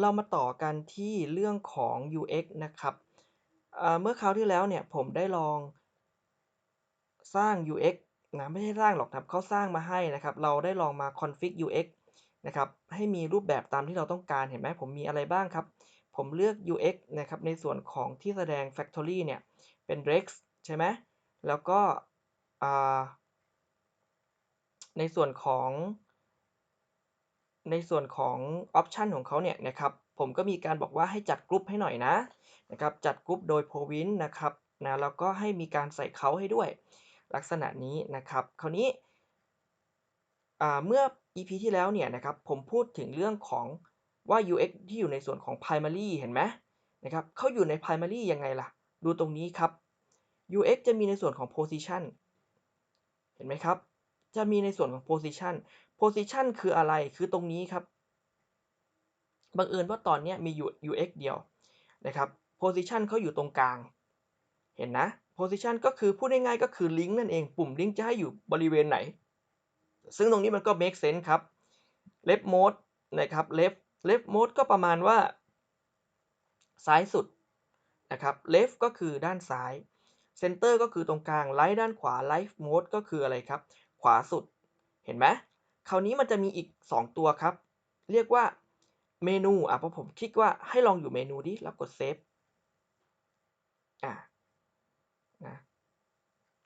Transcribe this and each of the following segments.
เรามาต่อกันที่เรื่องของ UX นะครับเมื่อคราวที่แล้วเนี่ยผมได้ลองสร้าง UX นะไม่ใช่สร้างหรอกครับเขาสร้างมาให้นะครับ เราได้ลองมา config UX นะครับให้มีรูปแบบตามที่เราต้องการเห็นไหมผมมีอะไรบ้างครับ ผมเลือก UX นะครับในส่วนของที่แสดง factory เนี่ยเป็น rex ใช่ไหมแล้วก็ในส่วนของ ในส่วนของ option ของเขาเนี่ยนะครับผมก็มีการบอกว่าให้จัดกรุ๊ปให้หน่อยนะนะครับจัดกรุ๊ปโดย province นะครับนะแล้วก็ให้มีการใส่เขาให้ด้วย ลักษณะนี้นะครับคราวนี้อ่าเมื่อ EP ที่แล้วเนี่ยนะครับผมพูดถึงเรื่องของว่า UX ที่อยู่ในส่วนของ primary เห็นไหมนะครับเขาอยู่ใน primary ยังไงล่ะ ดูตรงนี้ครับ UX จะมีในส่วนของ position เห็นไหมครับ จะมีในส่วนของ position position คืออะไรคือตรงนี้ครับบังเอิญว่าตอนนี้มีอยู่ UX เดียวนะครับ position เขาอยู่ตรงกลาง เห็นนะ position ก็คือพูดง่ายๆก็คือลิงก์นั่นเอง ปุ่มลิงก์จะให้อยู่บริเวณไหน ซึ่งตรงนี้มันก็ make sense ครับ left mode นะครับ left left mode ก็ประมาณว่า ซ้ายสุดนะครับ left ก็คือด้านซ้าย center ก็คือตรงกลาง right ด้านขวา right mode ก็คืออะไรครับ ขวาสุด เห็นไหม คราวนี้มันจะมีอีก 2 ตัวครับ เรียกว่าเมนูอะพอผมคลิกว่าให้ลองอยู่เมนูดิแล้วกดเซฟอะนะ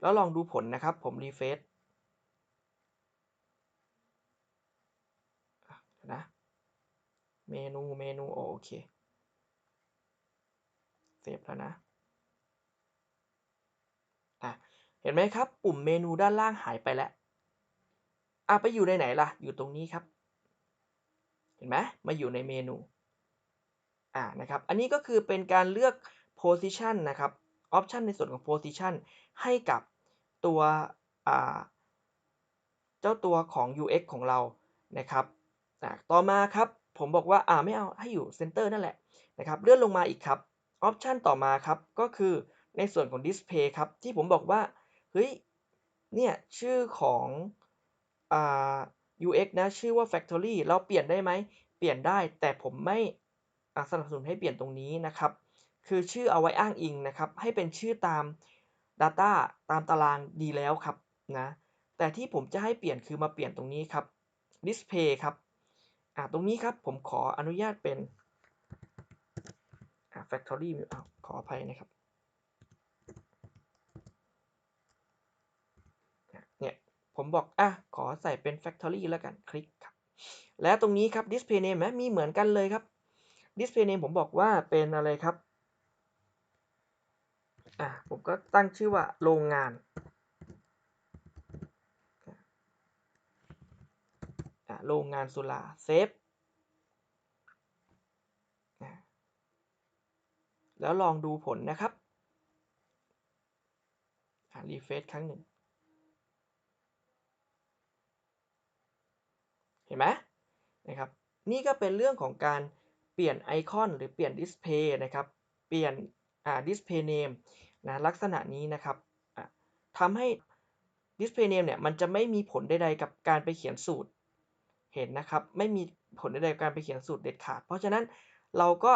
แล้วลองดูผลนะครับ ผมรีเฟซนะเมนูเมนูโอเคเซฟแล้วนะอะเห็นไหมครับ ปุ่มเมนูด้านล่างหายไปแล้ว อะไปอยู่ในไหนล่ะ อยู่ตรงนี้ครับ เห็นไหมมาอยู่ในเมนู อ่านะครับ อันนี้ก็คือเป็นการเลือก position นะครับ option ในส่วนของ position ให้กับตัวอ่าเจ้าตัวของ UX ของเรานะครับอ่าต่อมาครับ ผมบอกว่าอ่าไม่เอาให้อยู่ center นั่นแหละนะครับเลื่อนลงมาอีกครับ option ต่อมาครับก็คือในส่วนของ display ครับ ที่ผมบอกว่าเฮ้ยเนี่ยชื่อของ อ่า UX นะ ชื่อว่า factory เราเปลี่ยนได้ไหม เปลี่ยนได้แต่ผมไม่สนับสนุนให้เปลี่ยนตรงนี้นะครับ คือชื่อเอาไว้อ้างอิงนะครับ ให้เป็นชื่อตาม Data ตามตารางดีแล้วครับนะ แต่ที่ผมจะให้เปลี่ยนคือมาเปลี่ยนตรงนี้ครับ Display ครับอ่าตรงนี้ครับผมขออนุญาตเป็น Factory ขออภัยนะครับ เนี่ย ผมบอกอะขอใส่เป็น Factory แล้วกันคลิกครับ แล้วตรงนี้ครับ Display Name นะมีเหมือนกันเลยครับ Display Name ผมบอกว่าเป็นอะไรครับอะผมก็ตั้งชื่อว่าโรงงานอะโรงงานสุราเซฟแล้วลองดูผลนะครับรีเฟซครั้งหนึ่ง เห็นไหมนะครับนี่ก็เป็นเรื่องของการเปลี่ยนไอคอนหรือเปลี่ยนดิสเพย์นะครับเปลี่ยนอ่าดิสเพย์เนมนะลักษณะนี้นะครับทำให้ดิสเพย์เนมเนี่ยมันจะไม่มีผลใดๆกับการไปเขียนสูตรเห็นนะครับ ไม่มีผลใดๆกับการไปเขียนสูตรเด็ดขาด เพราะฉะนั้นเราก็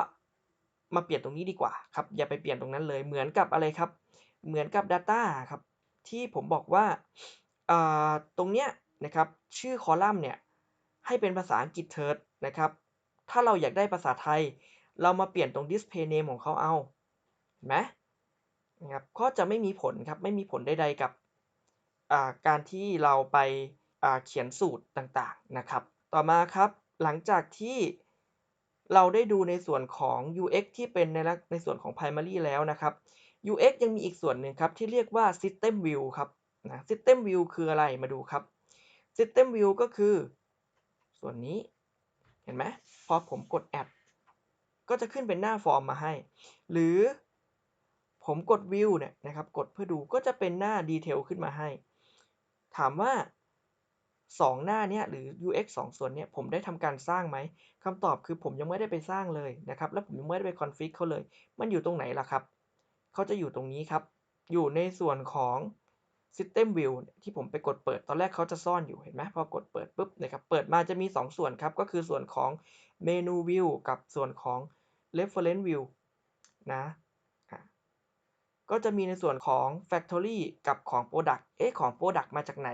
มาเปลี่ยนตรงนี้ดีกว่าครับอย่าไปเปลี่ยนตรงนั้นเลยเหมือนกับอะไรครับ เหมือนกับ Data ครับที่ผมบอกว่าตรงเนี้ยนะครับชื่อคอลัมน์เนี่ย ให้เป็นภาษาอังกฤษเถิดนะครับ ถ้าเราอยากได้ภาษาไทย เรามาเปลี่ยนตรง display name ของเขาเอาเห็นไหมนะครับก็จะไม่มีผลครับ ไม่มีผลใดๆกับการที่เราไปเขียนสูตรต่างๆนะครับ ต่อมาครับหลังจากที่เราได้ดูในส่วนของ UX ที่เป็นในในส่วนของ primary แล้วนะครับ UX ยังมีอีกส่วนหนึ่งครับ ที่เรียกว่า system view ครับนะ system view คืออะไรมาดูครับ system view ก็คือ ส่วนนี้เห็นไหมพอผมกดแอดก็จะขึ้นเป็นหน้าฟอร์มมาให้ หรือผมกดวิวเนี่ยนะครับ กดเพื่อดูก็จะเป็นหน้าดีเทลขึ้นมาให้ ถามว่า 2 หน้านี้หรือ UX 2 ส่วนเนี้ผมได้ทำการสร้างไหมคำตอบคือผมยังไม่ได้ไปสร้างเลยนะครับ และผมยังไม่ได้ไปคอนฟิกเขาเลย มันอยู่ตรงไหนล่ะครับ เขาจะอยู่ตรงนี้ครับ อยู่ในส่วนของ System View ที่ผมไปกดเปิดตอนแรกเขาจะซ่อนอยู่เห็นไหมพอกดเปิดปุ๊บนะครับเปิดมาจะมี 2 ส่วนครับ ก็คือส่วนของ Menu View กับส่วนของ Reference View นะก็จะมีในส่วนของ Factory กับของ Product เอ๊ะของ Product มาจากไหน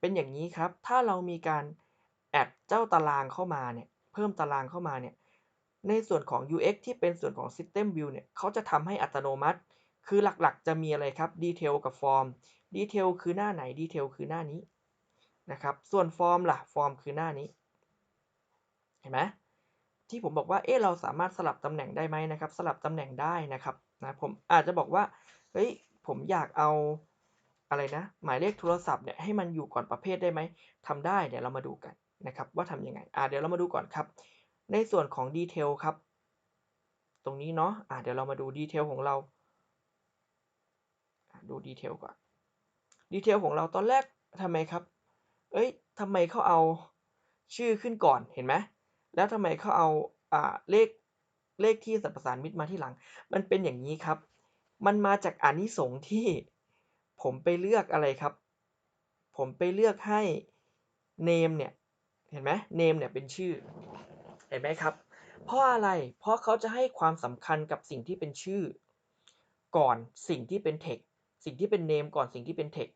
เป็นอย่างนี้ครับ ถ้าเรามีการแอดเจ้าตารางเข้ามาเนี่ย เพิ่มตารางเข้ามาเนี่ย ในส่วนของ UX ที่เป็นส่วนของ System View เนี่ยเขาจะทำให้อัตโนมัติ คือหลักๆ จะมีอะไรครับ Detail กับ Form Detail คือหน้าไหน Detail คือหน้านี้นะครับส่วน Form ล่ะ Form คือหน้านี้เห็นไหมที่ผมบอกว่าเอ๊ะเราสามารถสลับตำแหน่งได้ไหมนะครับ สลับตำแหน่งได้นะครับนะผมอาจจะบอกว่าเฮ้ยผมอยากเอาอะไรนะ หมายเลขโทรศัพท์เนี่ยให้มันอยู่ก่อนประเภทได้ไหมทำได้เดี๋ยวเรามาดูกันนะครับว่าทำยังไงอ่าเดี๋ยวเรามาดูก่อนครับ ในส่วนของดีเทลครับ ตรงนี้เนาะอ่าเดี๋ยวเรามาดูดีเทลของเรา ดูดีเทลก่อนดีเทลของเราตอนแรกทำไมครับ เอ้ยทำไมเขาเอาชื่อขึ้นก่อนเห็นไหมแล้วทำไมเขาเอาอ่าเลขเลขที่สัมประสานมิตรมาที่หลัง มันเป็นอย่างนี้ครับ มันมาจากอานิสงส์ที่ผมไปเลือกอะไรครับ ผมไปเลือกให้ name เนี่ยเห็นไหม name เนี่ยเป็นชื่อเห็นไหมครับ เพราะอะไรเพราะเขาจะให้ความสำคัญกับสิ่งที่เป็นชื่อ ก่อนสิ่งที่เป็น text สิ่งที่เป็น name ก่อนสิ่งที่เป็น text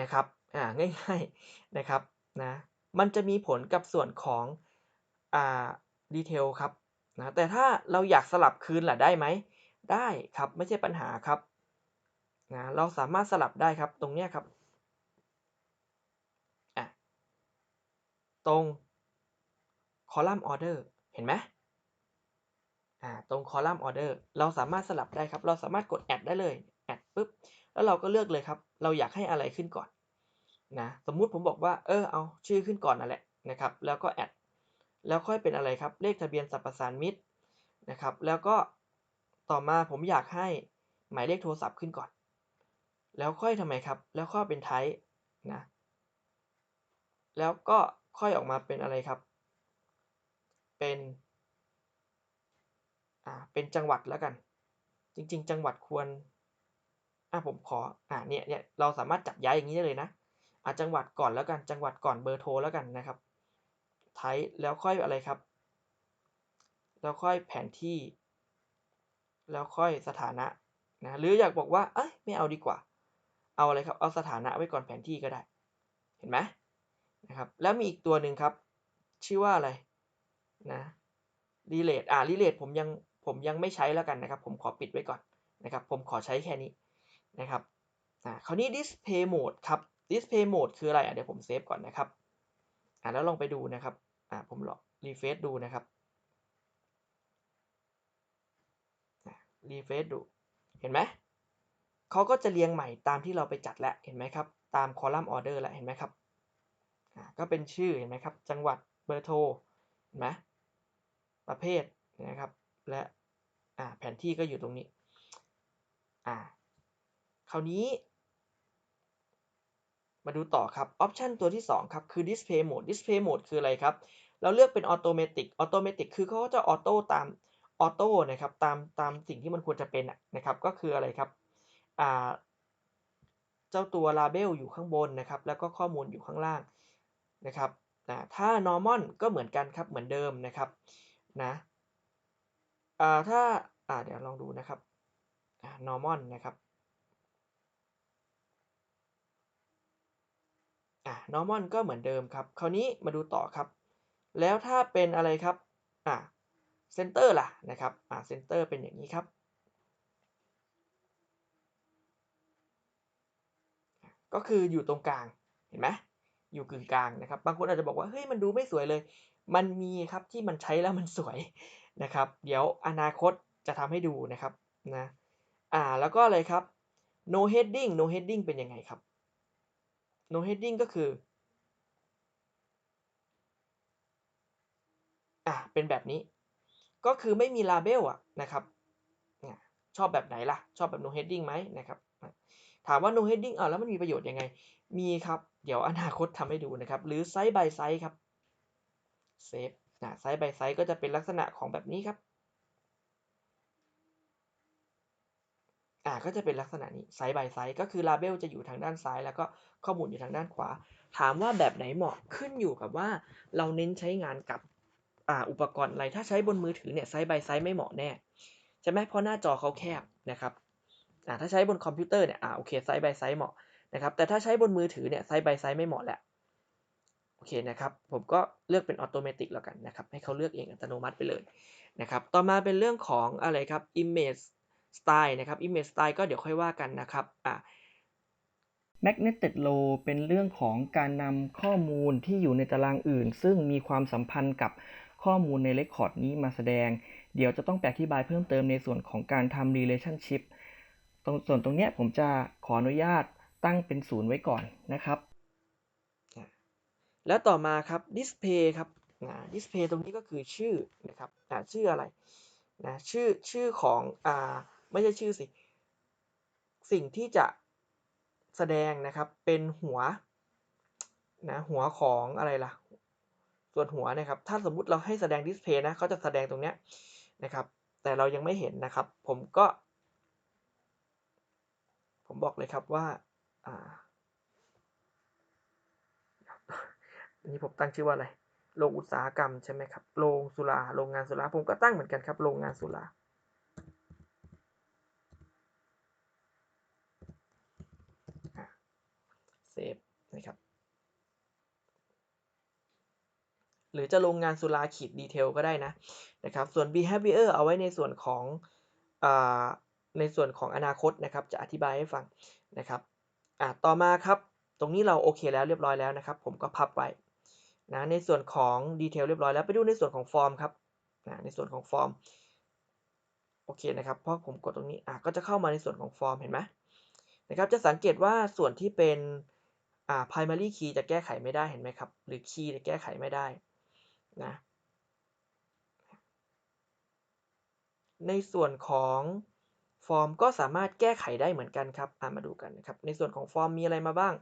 นะครับอ่าง่ายๆนะครับนะมันจะมีผลกับส่วนของอ่าดีเทลครับนะแต่ถ้าเราอยากสลับคืนล่ะได้ไหมได้ครับไม่ใช่ปัญหาครับนะเราสามารถสลับได้ครับตรงเนี้ยครับอะตรงคอลัมน์ออเดอร์เห็นไหมอ่าตรงคอลัมน์ออเดอร์เราสามารถสลับได้ครับ เราสามารถกดแอดได้เลยแอดปุ๊บ แล้วเราก็เลือกเลยครับ เราอยากให้อะไรขึ้นก่อนนะสมมุติผมบอกว่าเออเอาชื่อขึ้นก่อนนั่นแหละนะครับ แล้วก็แอดแล้วค่อยเป็นอะไรครับ เลขทะเบียนสรรพสานมิตรนะครับ แล้วก็ต่อมาผมอยากให้หมายเลขโทรศัพท์ขึ้นก่อน แล้วค่อยทำไมครับ แล้วค่อยเป็นไทป์นะแล้วก็ค่อยออกมาเป็นอะไรครับ เป็นอ่าเป็นจังหวัดแล้วกัน จริง ๆ จังหวัดควร อ่าผมขออ่าเนี่ยเนี่ยเราสามารถจับย้ายอย่างนี้ได้เลยนะอ่าจังหวัดก่อนแล้วกันจังหวัดก่อนเบอร์โทรแล้วกันนะครับไทป์แล้วค่อยอะไรครับ แล้วค่อยแผนที่ แล้วค่อยสถานะนะหรืออยากบอกว่าเอ้ยไม่เอาดีกว่า เอาอะไรครับ เอาสถานะไว้ก่อนแผนที่ก็ได้ เห็นไหมนะครับแล้วมีอีกตัวหนึ่งครับ ชื่อว่าอะไรนะ relate อ่า relate ผมยังผมยังไม่ใช้แล้วกันนะครับ ผมขอปิดไว้ก่อนนะครับ ผมขอใช้แค่นี้ นะครับอ่าคราวนี้ display mode ครับ display mode คืออะไรอะเดี๋ยวผมเซฟก่อนนะครับอ่าแล้วลองไปดูนะครับอ่าผมลองรีเฟซดูนะครับรีเฟซดู เห็นไหมเขาก็จะเรียงใหม่ตามที่เราไปจัดแล้วเห็นไหมครับ ตามคอลัมน์ออเดอร์แล้วเห็นไหมครับอ่าก็เป็นชื่อเห็นไหมครับ จังหวัดเบอร์โทรเห็นไหมประเภทนะครับ และอ่าแผนที่ก็อยู่ตรงนี้อ่า คราวนี้ มาดูต่อครับออปชันตัวที่ 2 ครับ คือ display mode display mode คืออะไรครับ เราเลือกเป็นออโตเมติกออโตเมติกคือเขาจะออโต้ตามออโต้นะครับตามตามสิ่งที่มันควรจะเป็นนะครับก็คืออะไรครับอ่าเจ้าตัวลาเบลอยู่ข้างบนนะครับแล้วก็ข้อมูลอยู่ข้างล่างนะครับนะถ้า normal ก็เหมือนกันครับเหมือนเดิมนะครับนะอ่าถ้าอ่าเดี๋ยวลองดูนะครับอ่า normal นะครับ อ่า normal ก็เหมือนเดิมครับ คราวนี้มาดูต่อครับ แล้วถ้าเป็นอะไรครับอ่าเซนเตอร์ล่ะนะครับอ่าเซนเตอร์เป็นอย่างนี้ครับก็คืออยู่ตรงกลางเห็นไหมอยู่กึ่งกลางนะครับ บางคนอาจจะบอกว่าเฮ้ยมันดูไม่สวยเลย มันมีครับที่มันใช้แล้วมันสวยนะครับ เดี๋ยวอนาคตจะทำให้ดูนะครับนะอ่าแล้วก็อะไรครับ no heading no heading เป็นยังไงครับ no heading ก็คืออะเป็นแบบนี้ ก็คือไม่มีลาเบลอะนะครับชอบแบบไหนล่ะ ชอบแบบ no heading ไหมนะครับ ถามว่า no heading อะแล้วมันมีประโยชน์ยังไง มีครับ เดี๋ยวอนาคตทำให้ดูนะครับ หรือ side by side ครับเซฟนะ side by side ก็จะเป็นลักษณะของแบบนี้ครับ อ่าก็จะเป็นลักษณะนี้ side by side ก็คือ label จะอยู่ทางด้านซ้าย แล้วก็ข้อมูลอยู่ทางด้านขวา ถามว่าแบบไหนเหมาะขึ้นอยู่กับว่า เราเน้นใช้งานกับอ่าอุปกรณ์อะไรถ้าใช้บนมือถือเนี่ย side by side ไม่เหมาะแน่ใช่ไหมเพราะหน้าจอเขาแคบนะครับอ่าถ้าใช้บนคอมพิวเตอร์เนี่ยอ่าโอเค side by side เหมาะนะครับแต่ถ้าใช้บนมือถือเนี่ย side by side ไม่เหมาะแหละโอเคนะครับผมก็เลือกเป็นออโตเมติกแล้วกันนะครับให้เขาเลือกเองอัตโนมัติไปเลยนะครับต่อมาเป็นเรื่องของอะไรครับ image style นะครับ image style ก็เดี๋ยวค่อยว่ากันนะครับอ่า Magnetic Row เป็นเรื่องของการนำข้อมูลที่อยู่ในตารางอื่น ซึ่งมีความสัมพันธ์กับข้อมูลในเรคคอร์ดนี้มาแสดง เดี๋ยวจะต้องไปอธิบายเพิ่มเติมในส่วนของการทำ relationship ตรงส่วนตรงเนี้ยผมจะขออนุญาตตั้งเป็นศูนย์ไว้ก่อนนะครับ แล้วต่อมาครับ display ครับอ่า display ตรงนี้ก็คือชื่อนะครับอ่าชื่ออะไรนะชื่อชื่อของอ่า ไม่ใช่ชื่อสิ สิ่งที่จะแสดงนะครับเป็นหัวนะหัวของอะไรล่ะ ส่วนหัวนะครับ ถ้าสมมุติเราให้แสดง display นะเขาจะแสดงตรงเนี้ยนะครับ แต่เรายังไม่เห็นนะครับ ผมก็ ผมบอกเลยครับว่าอ่าอันนี้ผมตั้งชื่อว่าอะไรโรงอุตสาหกรรมใช่ไหมครับโรงสุราโรงงานสุราผมก็ตั้งเหมือนกันครับโรงงานสุรา เซฟนะครับ หรือจะโรงงานสุราขีดดีเทลก็ได้นะนะครับ ส่วน behavior เอาไว้ในส่วนของอในส่วนของอนาคตนะครับ จะอธิบายให้ฟังนะครับอ่าต่อมาครับ ตรงนี้เราโอเคแล้วเรียบร้อยแล้วนะครับ ผมก็พับไว้นะในส่วนของดีเทลเรียบร้อยแล้วไปดูในส่วนของฟอร์มครับนะในส่วนของฟอร์มโอเคนะครับเพราะผมกดตรงนี้อะก็จะเข้ามาในส่วนของฟอร์มเห็นไหมนะครับ จะสังเกตว่าส่วนที่เป็น อ่า primary key จะแก้ไขไม่ได้เห็นไหมครับ หรือ key จะแก้ไขไม่ได้นะในส่วนของฟอร์มก็สามารถแก้ไขได้เหมือนกันครับามาดูกันนะครับ ในส่วนของฟอร์มมีอะไรมาบ้าง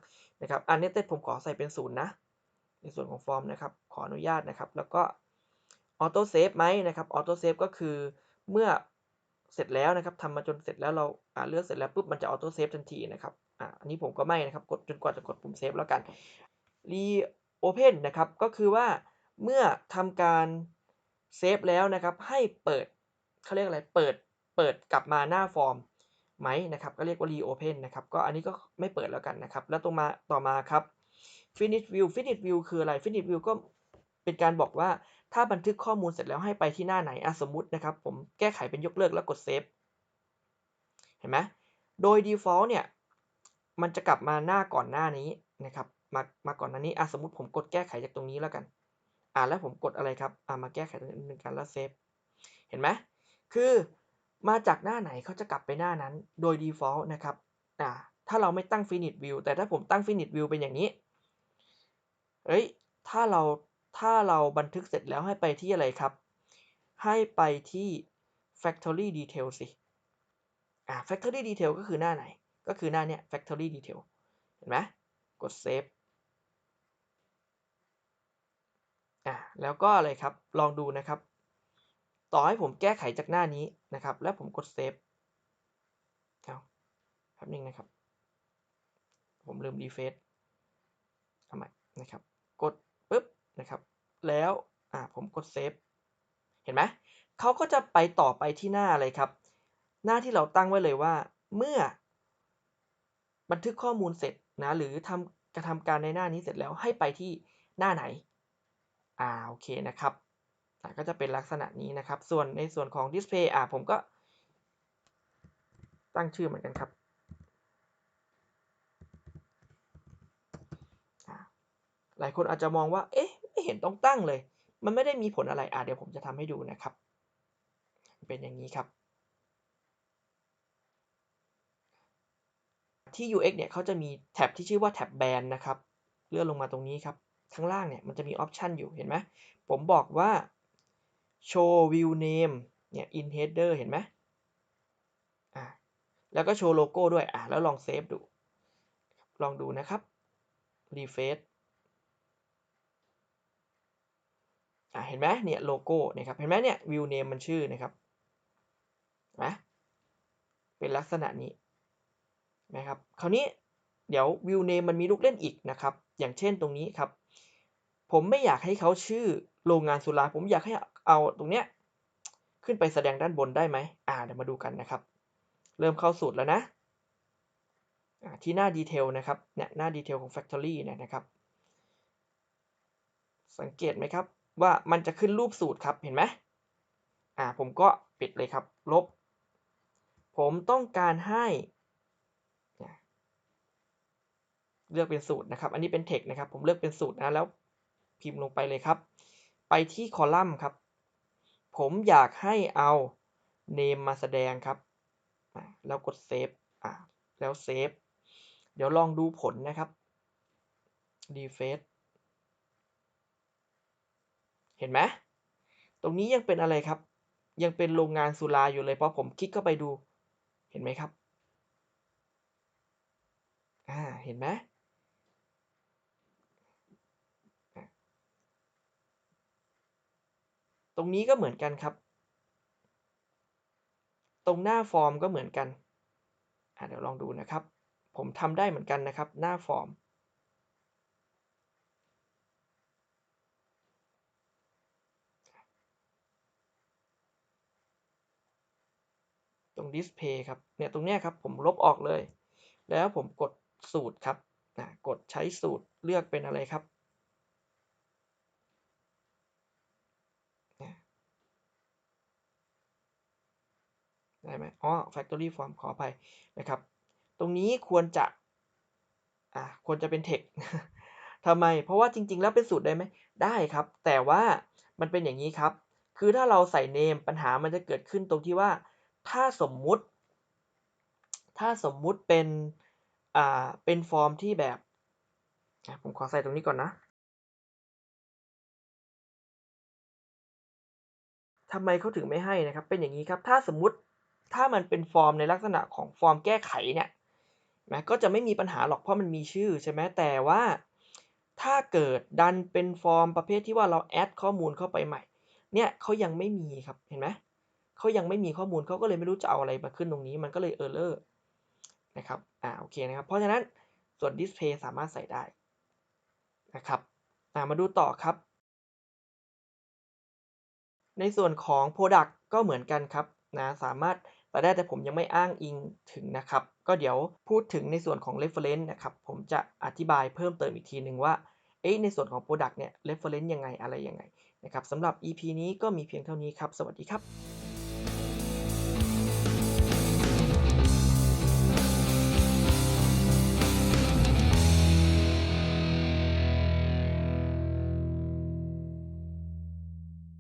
นะครับ อันนี้เต้ผมขอใส่เป็นศูนย์นะ ในส่วนของฟอร์มนะครับ ขออนุญาตนะครับ แล้วก็ออโต้เซฟไหมนะครับ ออโต้เซฟก็คือเมื่อ เสร็จแล้วนะครับทำมาจนเสร็จแล้วเราอ่าเลือกเสร็จแล้วปุ๊บมันจะออโต้เซฟทันทีนะครับอ่าอันนี้ผมก็ไม่นะครับกดจนกว่าจะกดปุ่มเซฟแล้วกันรีโอเพนนะครับก็คือว่าเมื่อทำการเซฟแล้วนะครับให้เปิดเขาเรียกอะไรเปิดเปิดกลับมาหน้าฟอร์มไหมนะครับก็เรียกว่า reopen นะครับก็อันนี้ก็ไม่เปิดแล้วกันนะครับ แล้วตรงมาต่อมาครับ finish view finish view คืออะไร finish view ก็เป็นการบอกว่า ถ้าบันทึกข้อมูลเสร็จแล้วให้ไปที่หน้าไหนอะสมมตินะครับ ผมแก้ไขเป็นยกเลิกแล้วกดเซฟเห็นไหมโดย default เนี่ย มันจะกลับมาหน้าก่อนหน้านี้นะครับ มา มาก่อนหน้านี้อะสมมติผมกดแก้ไขจากตรงนี้แล้วกัน อ่าแล้วผมกดอะไรครับ อ่ามาแก้ไขตรงนี้หนึ่งกันแล้วเซฟ เห็นไหมคือมาจากหน้าไหนเขาจะกลับไปหน้านั้น โดย default นะครับ อ่าถ้าเราไม่ตั้ง finish view แต่ถ้าผมตั้ง finish view เป็นอย่างนี้ เฮ้ย ถ้าเรา ถ้าเราบันทึกเสร็จแล้วให้ไปที่อะไรครับ ให้ไปที่ factory detail สิอ่า factory detail ก็คือหน้าไหน ก็คือหน้าเนี้ย factory detail เห็นไหมกด save อ่าแล้วก็อะไรครับ ลองดูนะครับ ต่อให้ผมแก้ไขจากหน้านี้นะครับ แล้วผมกดเซฟเอาแป๊บนึงนะครับ ผมลืมรีเฟซทำไมนะครับ กด นะครับ แล้วอ่าผมกดเซฟเห็นไหมเขาก็จะไปต่อไปที่หน้าอะไรครับ หน้าที่เราตั้งไว้เลยว่า เมื่อ บันทึกข้อมูลเสร็จนะ หรือทำกระทำการในหน้านี้เสร็จแล้วให้ไปที่หน้าไหน อ่าโอเคนะครับก็จะเป็นลักษณะนี้นะครับ ส่วนในส่วนของ display อ่าผมก็ ตั้งชื่อเหมือนกันครับ หลายคนอาจจะมองว่า เอ๊ะ ไม่เห็นต้องตั้งเลย มันไม่ได้มีผลอะไรอ่าเดี๋ยวผมจะทำให้ดูนะครับ เป็นอย่างนี้ครับ ที่ UX เนี่ยเขาจะมีแท็บที่ชื่อว่าแท็บแบนนะครับ เลื่อนลงมาตรงนี้ครับ ข้างล่างเนี่ยมันจะมีออปชันอยู่เห็นไหมผมบอกว่า show view name เนี่ย in header เห็นไหมอ่าแล้วก็โชว์โลโก้ด้วยอ่าแล้วลองเซฟดู ลองดูนะครับ refresh อ่าเห็นไหมเนี่ยโลโก้นะครับเห็นไหมเนี่ย view name มันชื่อนะครับนะเป็นลักษณะนี้นะครับคราวนี้เดี๋ยว view name มันมีลูกเล่นอีกนะครับอย่างเช่นตรงนี้ครับ ผมไม่อยากให้เขาชื่อโรงงานสุราผมอยากให้เอาตรงเนี้ยขึ้นไปแสดงด้านบนได้ไหมอ่าเดี๋ยวมาดูกันนะครับ เริ่มเข้าสูตรแล้วนะที่หน้าดีเทลนะครับเนี่ยหน้าดีเทลของ Factory เนี่ยนะครับ สังเกตไหมครับ ว่ามันจะขึ้นรูปสูตรครับเห็นไหมอ่าผมก็ปิดเลยครับ ลบ ผมต้องการให้เลือกเป็นสูตรนะครับ อันนี้เป็น text นะครับ ผมเลือกเป็นสูตรนะ แล้วพิมพ์ลงไปเลยครับ ไปที่คอลัมน์ครับ ผมอยากให้เอา name มาแสดงครับ แล้วกด save อ่าแล้ว save เดี๋ยวลองดูผลนะครับ refresh เห็นไหมตรงนี้ยังเป็นอะไรครับ ยังเป็นโรงงานสุราอยู่เลยเพราะผมคลิกเข้าไปดู เห็นไหมครับ อ่า เห็นไหมตรงนี้ก็เหมือนกันครับ ตรงหน้าฟอร์มก็เหมือนกันอ่าเดี๋ยวลองดูนะครับ ผมทำได้เหมือนกันนะครับ หน้าฟอร์ม ตรง display ครับเนี่ยตรงเนี้ยครับผมลบออกเลย แล้วผมกดสูตรครับนะกดใช้สูตรเลือกเป็นอะไรครับได้ไหมอ๋อ factory form ขออภัยนะครับ ตรงนี้ควรจะอ่าควรจะเป็น text ทำไม เพราะว่าจริง ๆ แล้วเป็นสูตรได้ไหม ได้ครับ แต่ว่ามันเป็นอย่างนี้ครับ คือถ้าเราใส่ name ปัญหามันจะเกิดขึ้นตรงที่ว่า ถ้าสมมุติ ถ้าสมมุติเป็น อ่า เป็นฟอร์มที่แบบ ผมขอใส่ตรงนี้ก่อนนะทำไมเขาถึงไม่ให้นะครับ เป็นอย่างนี้ครับ ถ้าสมมุติถ้ามันเป็นฟอร์มในลักษณะของฟอร์มแก้ไขเนี่ยนะก็จะไม่มีปัญหาหรอกเพราะมันมีชื่อใช่ไหมแต่ว่าถ้าเกิดดันเป็นฟอร์มประเภทที่ว่าเราแอดข้อมูลเข้าไปใหม่ เนี่ยเขายังไม่มีครับ เห็นไหม เขายังไม่มีข้อมูลเขาก็เลยไม่รู้จะเอาอะไรมาขึ้นตรงนี้ มันก็เลยเออร์เลอร์นะครับ อ่า โอเคนะครับ เพราะฉะนั้นส่วน display สามารถใส่ได้นะครับ อ่า มาดูต่อครับ ในส่วนของ Product ก็เหมือนกันครับนะ สามารถแต่ได้แต่ผมยังไม่อ้างอิงถึงนะครับ ก็เดี๋ยวพูดถึงในส่วนของ reference นะครับ ผมจะอธิบายเพิ่มเติมอีกทีหนึ่งว่า เอ๊ะ ในส่วนของ Product เนี่ย reference ยังไง อะไรยังไงนะครับสำหรับ EP นี้ก็มีเพียงเท่านี้ครับ สวัสดีครับ